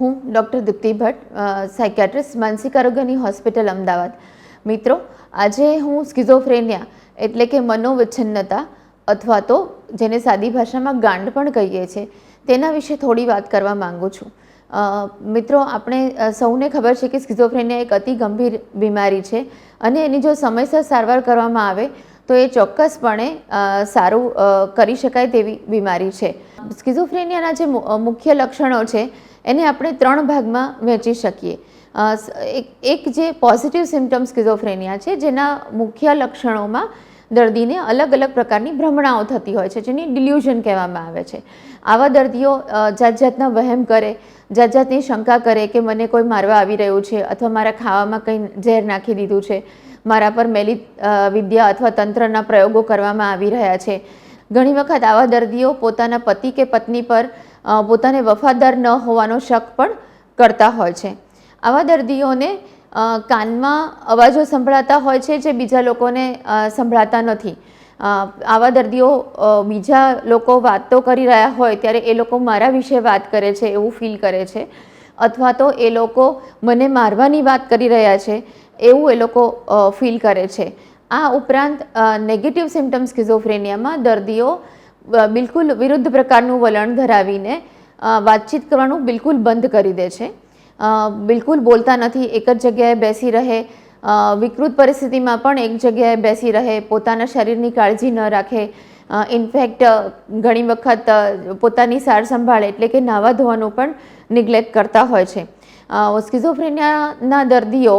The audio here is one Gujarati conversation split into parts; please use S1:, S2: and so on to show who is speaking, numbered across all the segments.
S1: હું ડૉક્ટર દીપ્તિ ભટ્ટ સાયકેટ્રિસ્ટ માનસિક આરોગ્યની હોસ્પિટલ અમદાવાદ. મિત્રો, આજે હું સ્કિઝોફ્રેનિયા એટલે કે મનોવિચ્છિન્નતા અથવા તો જેને સાદી ભાષામાં ગાંડ પણ કહીએ છીએ, તેના વિશે થોડી વાત કરવા માગું છું. મિત્રો, આપણે સૌને ખબર છે કે સ્કિઝોફ્રેનિયા એક અતિ ગંભીર બીમારી છે અને એની જો સમયસર સારવાર કરવામાં આવે તો એ ચોક્કસપણે સારું કરી શકાય તેવી બીમારી છે. સ્કિઝોફ્રેનિયાના જે મુખ્ય લક્ષણો છે, એને આપણે ત્રણ ભાગમાં વહેંચી શકીએ. એક જે પોઝિટિવ સિમ્ટમ્સ સ્કિઝોફ્રેનિયા છે, જેના મુખ્ય લક્ષણોમાં દર્દીને અલગ અલગ પ્રકારની ભ્રમણાઓ થતી હોય છે, જેની ડિલ્યુઝન કહેવામાં આવે છે. આવા દર્દીઓ જાત જાતના વહેમ કરે, જાત જાતની શંકા કરે કે મને કોઈ મારવા આવી રહ્યું છે, અથવા મારા ખાવામાં કંઈ ઝેર નાખી દીધું છે મારા પર મેલી વિદ્યા અથવા તંત્રના પ્રયોગો કરવામાં આવી રહ્યા છે. ઘણી વખત આવા દર્દીઓ પોતાના પતિ કે પત્ની પર પોતાને વફાદાર ન હોવાનો શક પણ કરતા હોય છે. આવા દર્દીઓને કાનમાં અવાજો સંભળાતા હોય છે જે બીજા લોકોને સંભળાતા નથી. આવા દર્દીઓ બીજા લોકો વાતો કરી રહ્યા હોય ત્યારે એ લોકો મારા વિશે વાત કરે છે, એવું ફીલ કરે છે. અથવા તો એ લોકો મને મારવાની વાત કરી રહ્યા છે, એવું એ લોકો ફીલ કરે છે. આ ઉપરાંત નેગેટિવ સિમ્ટમ્સ સ્કિઝોફ્રેનિયામાં દર્દીઓ બિલકુલ વિરુદ્ધ પ્રકારનું વલણ ધરાવીને વાતચીત કરવાનું બિલકુલ બંધ કરી દે છે. બિલકુલ બોલતા નથી, એક જ જગ્યાએ બેસી રહે વિકૃત પરિસ્થિતિમાં પણ એક જગ્યાએ બેસી રહે, પોતાના શરીરની કાળજી ન રાખે ઇનફેક્ટ ઘણી વખત પોતાની સાર સંભાળ એટલે કે નાવા ધોવાનું પણ નિગ્લેક્ટ કરતા હોય છે. સ્કિઝોફ્રેનિયાના દર્દીઓ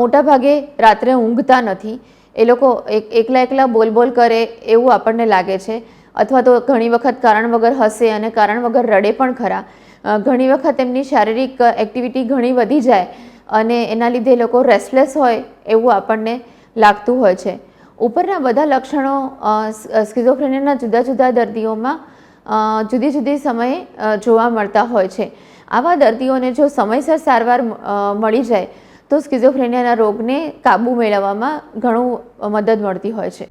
S1: મોટાભાગે રાત્રે ઊંઘતા નથી. એ લોકો એક, એકલા એકલા બોલ બોલ કરે એવું આપણને લાગે છે. અથવા તો ઘણી વખત કારણ વગર હસે અને કારણ વગર રડે પણ ખરા. ઘણી વખત એમની શારીરિક એક્ટિવિટી ઘણી વધી જાય અને એના લીધે લોકો રેસ્ટલેસ હોય એવું આપણને લાગતું હોય છે. ઉપરના બધા લક્ષણો સ્કિઝોફ્રેનિયાના જુદા જુદા દર્દીઓમાં જુદી જુદી સમયે જોવા મળતા હોય છે. આવા દર્દીઓને જો સમયસર સારવાર મળી જાય, તો સ્કિઝોફ્રેનિયાના રોગને કાબૂ મેળવવામાં ઘણું મદદ મળતી હોય છે.